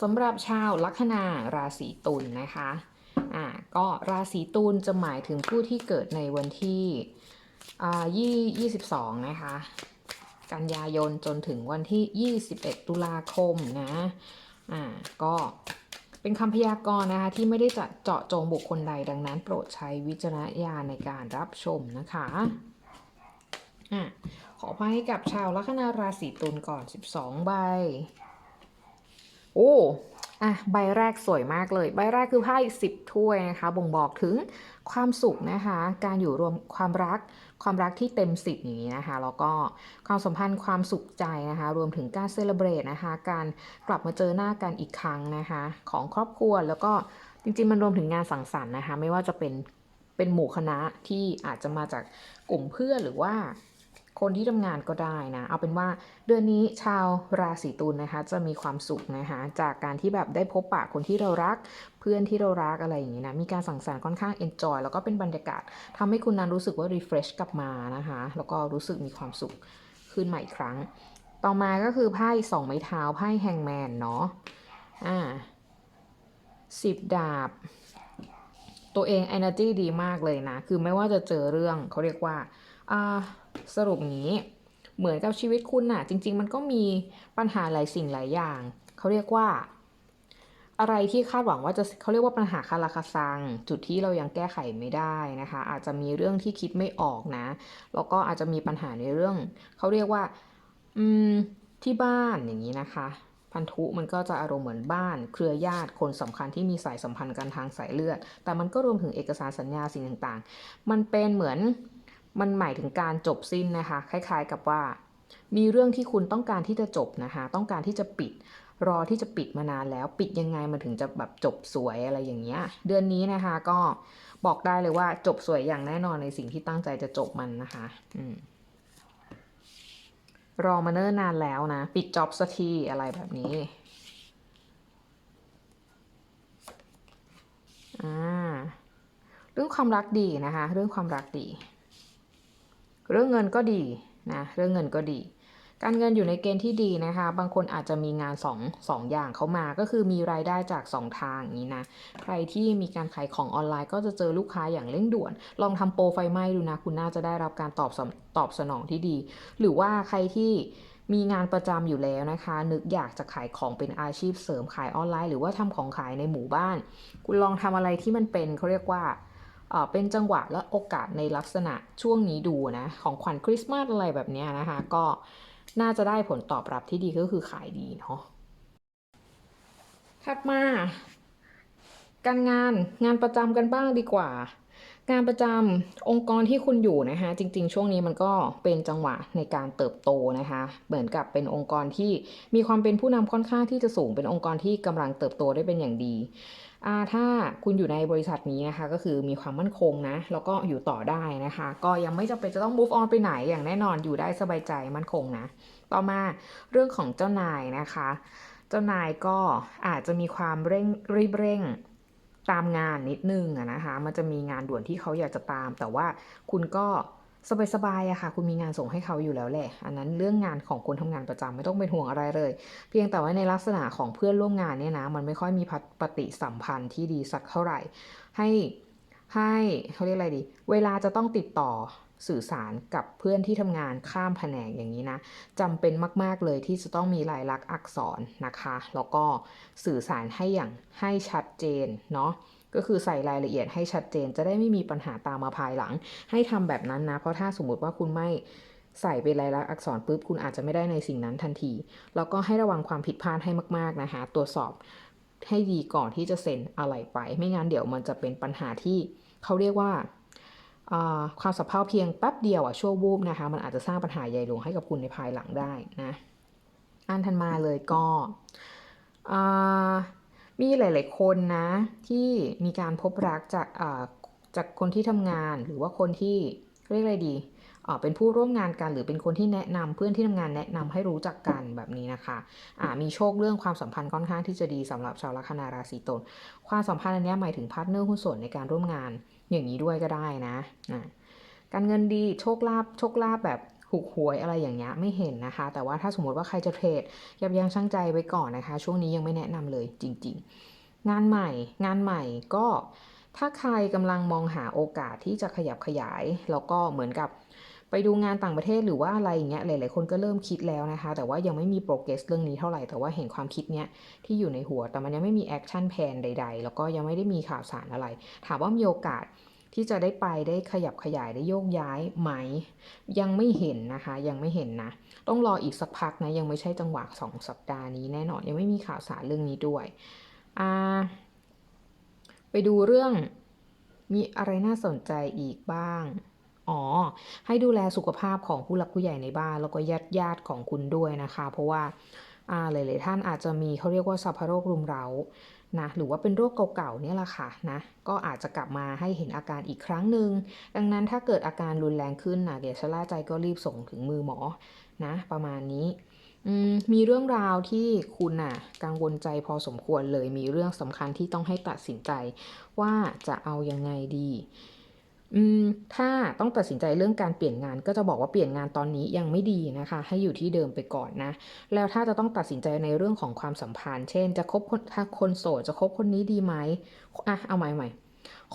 สำหรับชาวลัคนาราศีตุลนะคะอ่าก็ราศีตุลจะหมายถึงผู้ที่เกิดในวันที่อ่ายี่ยี่สิบสองนะคะ กันยายนจนถึงวันที่ 21 ตุลาคมนะอ่าก็เป็นคำพยากรณ์นะคะที่ไม่ได้จะเจาะจงบุคคลใดดังนั้นโปรดใช้วิจารณญาณในการรับชมนะคะอะขอพายให้กับชาวลัคนาราศีตุลก่อน 12 ใบ โอ้อะใบแรกสวยมากเลย ใบแรกคือไพ่สิบถ้วยนะคะ บ่งบอกถึงความสุขนะคะ การอยู่รวมความรัก ความรักที่เต็มสิบอย่างนี้นะคะ แล้วก็ความสัมพันธ์ความสุขใจนะคะ รวมถึงการเซเลบรตนะคะ การกลับมาเจอหน้ากันอีกครั้งนะคะ ของครอบครัวแล้วก็จริงๆ มันรวมถึงงานสังสรรค์นะคะ ไม่ว่าจะเป็นเป็นหมู่คณะที่อาจจะมาจากกลุ่มเพื่อนหรือว่า คนที่ทำงานก็ได้นะ เอาเป็นว่าเดือนนี้ชาวราศีตุลนะคะ จะมีความสุขนะคะ จากการที่แบบได้พบปะคนที่เรารัก เพื่อนที่เรารักอะไรอย่างนี้นะ มีการสังสรรค์ค่อนข้าง enjoy แล้วก็เป็นบรรยากาศทำให้คุณนั้นรู้สึกว่า refresh กลับมานะคะ แล้วก็รู้สึกมีความสุขขึ้นใหม่อีกครั้ง ต่อมาก็คือไพ่สองไม้เท้าไพ่แฮงแมนเนาะอ่าสิบดาบ ตัวเอง energy ดีมากเลยนะ คือไม่ว่าจะเจอเรื่องเขาเรียกว่าอ่า สรุปงี้เหมือนกับชีวิตคุณน่ะ จริง ๆ มันก็มีปัญหาหลายสิ่งหลายอย่าง เขาเรียกว่า อะไรที่คาดหวังว่าจะเขาเรียกว่าปัญหาคาราคาซัง จุดที่เรายังแก้ไขไม่ได้นะคะ อาจจะมีเรื่องที่คิดไม่ออกนะ แล้วก็อาจจะมีปัญหาในเรื่อง เขาเรียกว่า อืม ที่บ้านอย่างนี้นะคะ พันธุมันก็จะอารมณ์เหมือนบ้าน เครือญาติคนสำคัญที่มีสายสัมพันธ์กันทางสายเลือด แต่มันก็รวมถึงเอกสารสัญญาสิ่งต่างๆ มันเป็นเหมือน มันหมายถึงการจบสิ้นนะคะ คล้าย ๆ กับว่า มีเรื่องที่คุณต้องการที่จะจบนะคะ ต้องการที่จะปิด รอที่จะปิดมานานแล้ว ปิดยังไงมันถึงจะแบบจบสวยอะไรอย่างเงี้ย เดือนนี้นะคะก็บอกได้เลยว่าจบสวยอย่างแน่นอนในสิ่งที่ตั้งใจจะจบมันนะคะ อืมรอมาเนิ่นนานแล้วนะ ปิดจ็อบสักทีอะไรแบบนี้อ่าเรื่องความรักดีนะคะ เรื่องความรักดี เรื่องเงินก็ดีนะเรื่องเงินก็ดี การเงินอยู่ในเกณฑ์ที่ดีนะคะ บางคนอาจจะมีงาน2อสองอย่างเข้ามาก็คือมีรายได้จาก 2 ทางอย่างนี้นะใครที่มีการขายของออนไลน์ก็จะเจอลูกค้าอย่างเร่งด่วน ลองทำโปรไฟไหม้ดูนะ คุณน่าจะได้รับการตอบตอบสนองที่ดี หรือว่าใครที่มีงานประจำอยู่แล้วนะคะ นึกอยากจะขายของเป็นอาชีพเสริมขายออนไลน์ หรือว่าทำของขายในหมู่บ้าน คุณลองทำอะไรที่มันเป็นเขาเรียกว่า เป็นจังหวะและโอกาสในลักษณะช่วงนี้ดูนะ ของขวัญคริสต์มาสอะไรแบบนี้นะคะ ก็น่าจะได้ผลตอบรับที่ดีก็คือขายดีเนาะถัดมา การงานงานประจำกันบ้างดีกว่า งานประจำองค์กรที่คุณอยู่นะคะจริง ๆ ช่วงนี้มันก็เป็นจังหวะในการเติบโตนะคะเหมือนกับเป็นองค์กรที่มีความเป็นผู้นำค่อนข้างที่จะสูงเป็นองค์กรที่กำลังเติบโตได้เป็นอย่างดีถ้าคุณอยู่ในบริษัทนี้นะคะก็คือมีความมั่นคงนะแล้วก็อยู่ต่อได้นะคะ ก็ยังไม่จำเป็นจะต้อง move on ไปไหนอย่างแน่นอนอยู่ได้สบายใจมั่นคงนะ ต่อมาเรื่องของเจ้านายนะคะ เจ้านายก็อาจจะมีความเร่งรีบเร่ง ตามงานนิดนึงอะนะคะ มันจะมีงานด่วนที่เขาอยากจะตาม แต่ว่าคุณก็สบายๆอะค่ะ คุณมีงานส่งให้เขาอยู่แล้วแหละ อันนั้นเรื่องงานของคนทำงานประจำไม่ต้องเป็นห่วงอะไรเลย เพียงแต่ว่าในลักษณะของเพื่อนร่วมงานเนี่ยนะ มันไม่ค่อยมีพัฒปฏิสัมพันธ์ที่ดีสักเท่าไหร่ ให้ให้เขาเรียกอะไรดี เวลาจะต้องติดต่อ สื่อสารกับเพื่อนที่ทำงานข้ามแผนกอย่างนี้นะจำเป็นมาก ๆ เลยที่จะต้องมีลายลักษณ์อักษรนะคะ แล้วก็สื่อสารให้อย่างให้ชัดเจนเนาะก็คือใส่รายละเอียดให้ชัดเจนจะได้ไม่มีปัญหาตามมาภายหลัง ให้ทำแบบนั้นนะ เพราะถ้าสมมติว่าคุณไม่ใส่เป็นลายลักษณ์อักษรปุ๊บคุณอาจจะไม่ได้ในสิ่งนั้นทันที แล้วก็ให้ระวังความผิดพลาดให้มาก ๆนะคะ ตรวจสอบให้ดีก่อนที่จะเซ็นอะไรไป ไม่งั้นเดี๋ยวมันจะเป็นปัญหาที่เขาเรียกว่าอ่า ความสับเพร่าเพียงแป๊บเดียวอะชั่ววูบนะคะ มันอาจจะสร้างปัญหาใหญ่หลวงให้กับคุณในภายหลังได้นะอันทันมาเลยก็มีหลาย ๆ คนนะ ที่มีการพบรักจากจากคนที่ทำงานหรือว่าคนที่เรียกอะไรดี เป็นผู้ร่วมงานกัน หรือเป็นคนที่แนะนำเพื่อนที่ทำงานแนะนำให้รู้จักกันแบบนี้นะคะอ่ามีโชคเรื่องความสัมพันธ์ค่อนข้างที่จะดีสำหรับชาวลัคนาราศีตุลความสัมพันธ์อันนี้หมายถึงพาร์ทเนอร์หุ้นส่วนในการร่วมงานอย่างนี้ด้วยก็ได้นะอ่าการเงินดีโชคลาภโชคลาภแบบถูกหวยอะไรอย่างเงี้ยไม่เห็นนะคะ แต่ว่าถ้าสมมติว่าใครจะเทรดยับยั้งชั่งใจไว้ก่อนนะคะ ช่วงนี้ยังไม่แนะนำเลยจริง ๆ งานใหม่ งานใหม่ก็ถ้าใครกำลังมองหาโอกาสที่จะขยับขยาย แล้วก็เหมือนกับ ไปดูงานต่างประเทศหรือว่าอะไรอย่างเงี้ยหลายๆคนก็เริ่มคิดแล้วนะคะ แต่ว่ายังไม่มีโปรเกรสเรื่องนี้เท่าไหร่แต่ว่าเห็นความคิดเนี้ยที่อยู่ในหัว แต่มันยังไม่มีแอคชั่นแพนใด ๆ แล้วก็ยังไม่ได้มีข่าวสารอะไร ถามว่ามีโอกาสที่จะได้ไปได้ขยับขยายได้โยกย้ายไหม ยังไม่เห็นนะคะ ยังไม่เห็นนะ ต้องรออีกสักพักนะยังไม่ใช่จังหวะสองสัปดาห์นี้แน่นอนยังไม่มีข่าวสารเรื่องนี้ด้วยอ่าไปดูเรื่องมีอะไรน่าสนใจอีกบ้าง อ๋อ ให้ดูแลสุขภาพของผู้หลักผู้ใหญ่ในบ้าน แล้วก็ญาติญาติของคุณด้วยนะคะ เพราะว่าอ่าหลาย ๆ ท่านอาจจะมีเขาเรียกว่าสัพพโรครุมเร้านะหรือว่าเป็นโรคเก่าๆเนี่ยแหละค่ะนะก็อาจจะกลับมาให้เห็นอาการอีกครั้งหนึ่งดังนั้นถ้าเกิดอาการรุนแรงขึ้นนะเดี๋ยวชะล่าใจก็รีบส่งถึงมือหมอนะประมาณนี้มมีเรื่องราวที่คุณน่ะกังวลใจพอสมควรเลยมีเรื่องสำคัญที่ต้องให้ตัดสินใจว่าจะเอายังไงดี อืมถ้าต้องตัดสินใจเรื่องการเปลี่ยนงานก็จะบอกว่าเปลี่ยนงานตอนนี้ยังไม่ดีนะคะ ให้อยู่ที่เดิมไปก่อนนะ แล้วถ้าจะต้องตัดสินใจในเรื่องของความสัมพันธ์ เช่น จะคบคนถ้าคนโสดจะคบคนนี้ดีไหมอะเอาใหม่ใหม่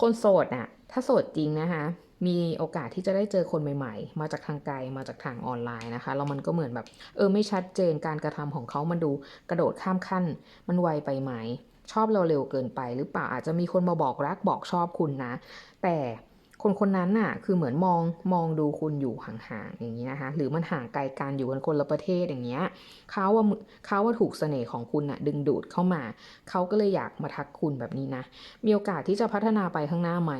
คนโสดน่ะ ถ้าโสดจริงนะคะมีโอกาสที่จะได้เจอคนใหม่ๆ มาจากทางไกล มาจากทางออนไลน์นะคะ แล้วมันก็เหมือนแบบ เออไม่ชัดเจนการกระทำของเขามันดูกระโดดข้ามขั้น มันไวไปไหม ชอบเราเร็วเกินไป หรือเปล่าอาจจะมีคนมาบอกรักบอกชอบคุณนะ แต่ คนคนนั้นน่ะคือเหมือนมองมองดูคุณอยู่ห่างๆอย่างนี้นะคะหรือมันห่างไกลกันอยู่กันคนละประเทศอย่างเงี้ยเขาว่าเขาว่าถูกเสน่ห์ของคุณน่ะดึงดูดเข้ามาเขาก็เลยอยากมาทักคุณแบบนี้นะมีโอกาสที่จะพัฒนาไปข้างหน้าไหม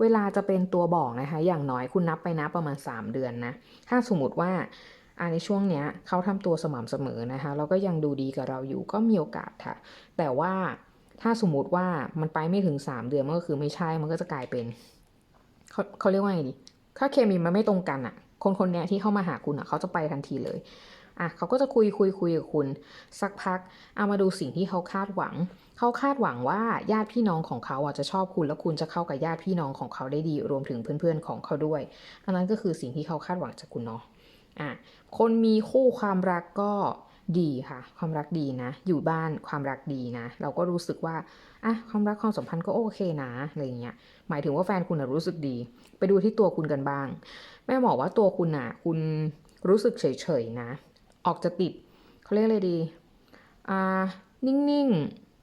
เวลาจะเป็นตัวบอกนะคะ อย่างน้อยคุณนับไปนะประมาณ 3 เดือนนะถ้าสมมติว่าอ่าในช่วงเนี้ยเขาทำตัวสม่ำเสมอนะคะแล้วก็ยังดูดีกับเราอยู่ก็มีโอกาสค่ะ แต่ว่าถ้าสมมติว่ามันไปไม่ถึง 3 เดือนมันก็คือไม่ใช่มันก็จะกลายเป็น เขาเขาเรียกว่าไงดีถ้าเคมีมันไม่ตรงกันอะคนคนเนี้ยที่เข้ามาหาคุณอะเขาจะไปทันทีเลยอะเขาก็จะคุยคุยคุยกับคุณ สักพักเอามาดูสิ่งที่เขาคาดหวัง เขาคาดหวังว่าญาติพี่น้องของเขาอะจะชอบคุณแล้วคุณจะเข้ากับญาติพี่น้องของเขาได้ดีรวมถึงเพื่อนๆของเขาด้วยอันนั้นก็คือสิ่งที่เขาคาดหวังจากคุณเนาะอะคนมีคู่ความรักก็ ดีค่ะ ความรักดีนะ อยู่บ้านความรักดีนะ เราก็รู้สึกว่าอะความรักความสัมพันธ์ก็โอเคนะอะไรเงี้ยหมายถึงว่าแฟนคุณนะรู้สึกดี ไปดูที่ตัวคุณกันบ้าง แม่บอกว่าตัวคุณน่ะคุณรู้สึกเฉยๆนะ ออกจะติดเขาเรียกอะไรดีอ่านิ่ง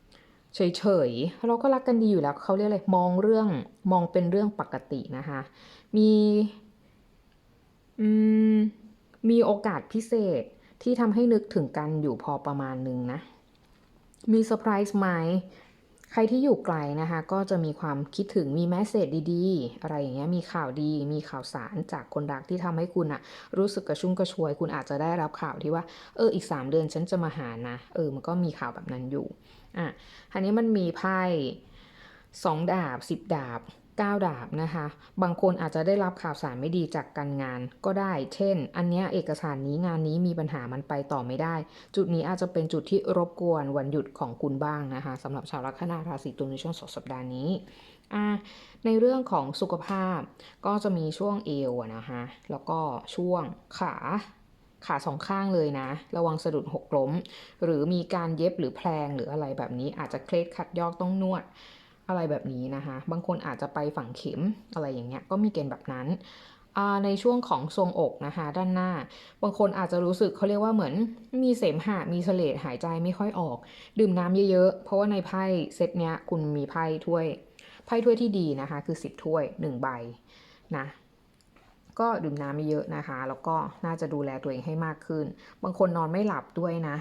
ๆเฉยๆเราก็รักกันดีอยู่แล้วเขาเรียกอะไรมองเรื่องมองเป็นเรื่องปกตินะคะ มีอืมมีโอกาสพิเศษ ที่ทำให้นึกถึงกันอยู่พอประมาณนึงนะ มีเซอร์ไพรส์ไหมใครที่อยู่ไกลนะคะ ก็จะมีความคิดถึงมีแมสเซจดีๆ อะไรอย่างเงี้ยมีข่าวดีมีข่าวสารจากคนรักที่ทำให้คุณอะรู้สึกกระชุ่มกระชวย คุณอาจจะได้รับข่าวที่ว่าเอออีก 3 เดือนฉันจะมาหานะ เออมันก็มีข่าวแบบนั้นอยู่อะทีนี้มันมีไพ่สองดาบสิบดาบ เก้าดาบนะคะ บางคนอาจจะได้รับข่าวสารไม่ดีจากการงานก็ได้ เช่น อันเนี้ยเอกสารนี้งานนี้มีปัญหามันไปต่อไม่ได้ จุดนี้อาจจะเป็นจุดที่รบกวนวันหยุดของคุณบ้างนะคะสำหรับชาวลัคนาราศีตุลในช่วงสองสัปดาห์นี้ในเรื่องของสุขภาพก็จะมีช่วงเอวนะคะแล้วก็ช่วงขาขาสองข้างเลยนะ ระวังสะดุดหกล้ม หรือมีการเย็บหรือแพลงหรืออะไรแบบนี้อาจจะเคล็ดขัดยอกต้องนวด อะไรแบบนี้นะคะ บางคนอาจจะไปฝังเข็มอะไรอย่างเงี้ยก็มีเกณฑ์แบบนั้น ในช่วงของทรงอกนะคะ ด้านหน้า บางคนอาจจะรู้สึกเขาเรียกว่าเหมือนมีเสมหะมีเสลดหายใจไม่ค่อยออก ดื่มน้ำเยอะๆ เพราะว่าในไพ่เซตเนี้ยคุณมีไพ่ถ้วยไพ่ถ้วยที่ดีนะคะ คือ 10ถ้วย 1 ใบนะก็ดื่มน้ำเยอะนะคะ แล้วก็น่าจะดูแลตัวเองให้มากขึ้น บางคนนอนไม่หลับด้วยนะ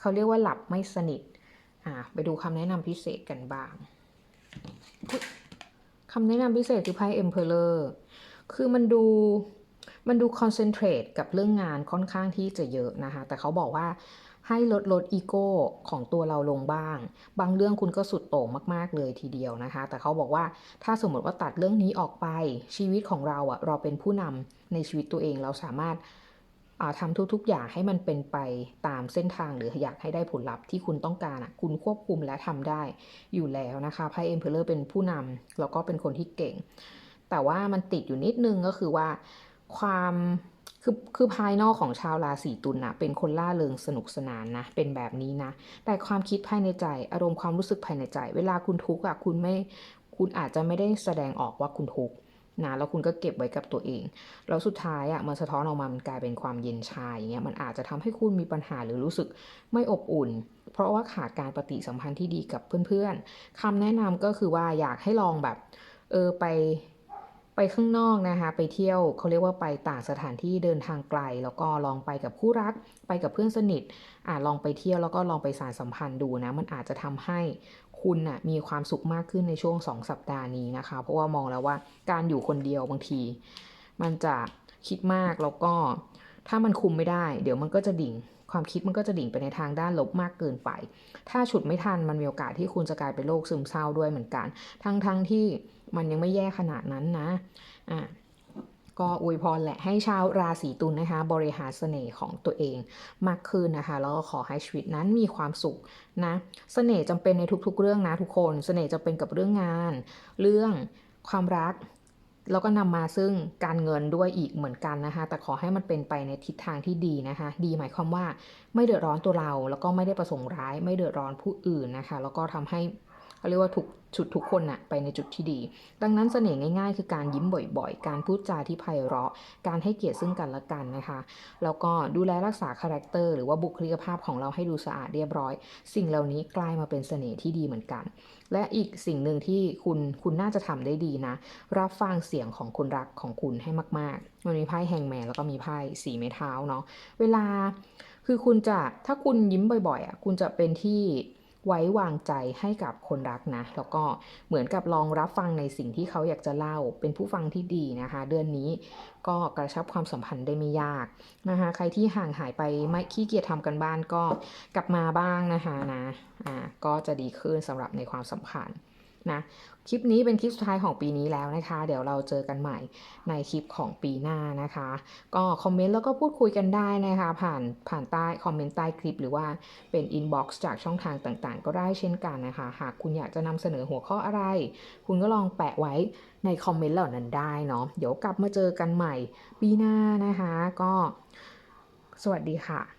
เขาเรียกว่าหลับไม่สนิท อ่า ไปดูคำแนะนำพิเศษกันบ้าง คำแนะนำพิเศษคือไพ่ Emperor คือมันดูมันดูคอนเซนเทรตกับเรื่องงานค่อนข้างที่จะเยอะนะคะ แต่เขาบอกว่าให้ลดลดอีโก้ของตัวเราลงบ้าง บางเรื่องคุณก็สุดโต่งมาก ๆ เลยทีเดียวนะคะ แต่เขาบอกว่าถ้าสมมติว่าตัดเรื่องนี้ออกไปชีวิตของเราอะเราเป็นผู้นำในชีวิตตัวเองเราสามารถ ทำทุกๆ อย่างให้มันเป็นไปตามเส้นทางหรืออยากให้ได้ผลลัพธ์ที่คุณต้องการอะคุณควบคุมและทำได้อยู่แล้วนะคะไพ่เอ็มเพลเลอร์เป็นผู้นำแล้วก็เป็นคนที่เก่ง แต่ว่ามันติดอยู่นิดนึงก็คือว่าความคือคือภายนอกของชาวราศีตุลนะเป็นคนล่าเริงสนุกสนานนะ เป็นแบบนี้นะ แต่ความคิดภายในใจอารมณ์ความรู้สึกภายในใจ เวลาคุณทุกข์อะคุณไม่คุณอาจจะไม่ได้แสดงออกว่าคุณทุกข์ นะแล้วคุณก็เก็บไว้กับตัวเอง แล้วสุดท้ายอะมันสะท้อนออกมามันกลายเป็นความเย็นชาอย่างเงี้ยมันอาจจะทำให้คุณมีปัญหาหรือรู้สึกไม่อบอุ่น เพราะว่าขาดการปฏิสัมพันธ์ที่ดีกับเพื่อนๆคำแนะนำก็คือว่าอยากให้ลองแบบเออไปไปข้างนอกนะคะไปเที่ยวเขาเรียกว่าไปต่างสถานที่เดินทางไกล แล้วก็ลองไปกับคู่รัก ไปกับเพื่อนสนิทอ่าลองไปเที่ยวแล้วก็ลองไปสานสัมพันธ์ดูนะมันอาจจะทำให้ คุณน่ะมีความสุขมากขึ้นในช่วง 2 สัปดาห์นี้นะคะ เพราะว่ามองแล้วว่าการอยู่คนเดียวบางที มันจะคิดมากแล้วก็ถ้ามันคุมไม่ได้ เดี๋ยวมันก็จะดิ่ง ความคิดมันก็จะดิ่งไปในทางด้านลบมากเกินไป ถ้าฉุดไม่ทันมันมีโอกาสที่คุณจะกลายเป็นโรคซึมเศร้าด้วยเหมือนกัน ทั้งๆทที่มันยังไม่แย่ขนาดนั้นนะอะ ก็อวยพรแหละให้ชาวราศีตุลนะคะ บริหารเสน่ห์ของตัวเองมากขึ้นนะคะ แล้วก็ขอให้ชีวิตนั้นมีความสุขนะเสน่ห์จำเป็นในทุกๆ เรื่องนะทุกคนเสน่ห์จะเป็นกับเรื่องงาน เรื่องความรักแล้วก็นำมาซึ่งการเงินด้วยอีกเหมือนกันนะคะ แต่ขอให้มันเป็นไปในทิศทางที่ดีนะคะ ดีหมายความว่าไม่เดือดร้อนตัวเรา แล้วก็ไม่ได้ประสงค์ร้าย ไม่เดือดร้อนผู้อื่นนะคะ แล้วก็ทำให้เขาเรียกว่าทุก ชุดทุกคนน่ะไปในจุดที่ดี ดังนั้นเสน่ห์ง่ายๆ คือการยิ้มบ่อยๆ การพูดจาที่ไพเราะ การให้เกียรติซึ่งกันและกันนะคะ แล้วก็ดูแลรักษาคาแรคเตอร์หรือว่าบุคลิกภาพของเราให้ดูสะอาดเรียบร้อย สิ่งเหล่านี้กลายมาเป็นเสน่ห์ที่ดีเหมือนกัน และอีกสิ่งหนึ่งที่คุณคุณน่าจะทำได้ดีนะ รับฟังเสียงของคนรักของคุณให้มากๆ มันมีไพ่แฮงแมนแล้วก็มีไพ่สีไม้เท้าเนาะ เวลาคือคุณจะถ้าคุณยิ้มบ่อยๆอะคุณจะเป็นที่ ไว้วางใจให้กับคนรักนะ แล้วก็เหมือนกับลองรับฟังในสิ่งที่เขาอยากจะเล่า เป็นผู้ฟังที่ดีนะคะ เดือนนี้ก็กระชับความสัมพันธ์ได้ไม่ยากนะคะ ใครที่ห่างหายไปไม่ขี้เกียจทำกันบ้านก็กลับมาบ้างนะคะนะ อ่า ก็จะดีขึ้นสำหรับในความสัมพันธ์ นะคลิปนี้เป็นคลิปสุดท้ายของปีนี้แล้วนะคะ เดี๋ยวเราเจอกันใหม่ในคลิปของปีหน้านะคะ ก็คอมเมนต์แล้วก็พูดคุยกันได้นะคะ ผ่านผ่านใต้คอมเมนต์ใต้คลิป หรือว่าเป็นอินบ็อกซ์จากช่องทางต่างๆ ก็ได้เช่นกันนะคะ หากคุณอยากจะนำเสนอหัวข้ออะไร คุณก็ลองแปะไว้ในคอมเมนต์เหล่านั้นได้เนาะเดี๋ยวกลับมาเจอกันใหม่ปีหน้านะคะ ก็สวัสดีค่ะ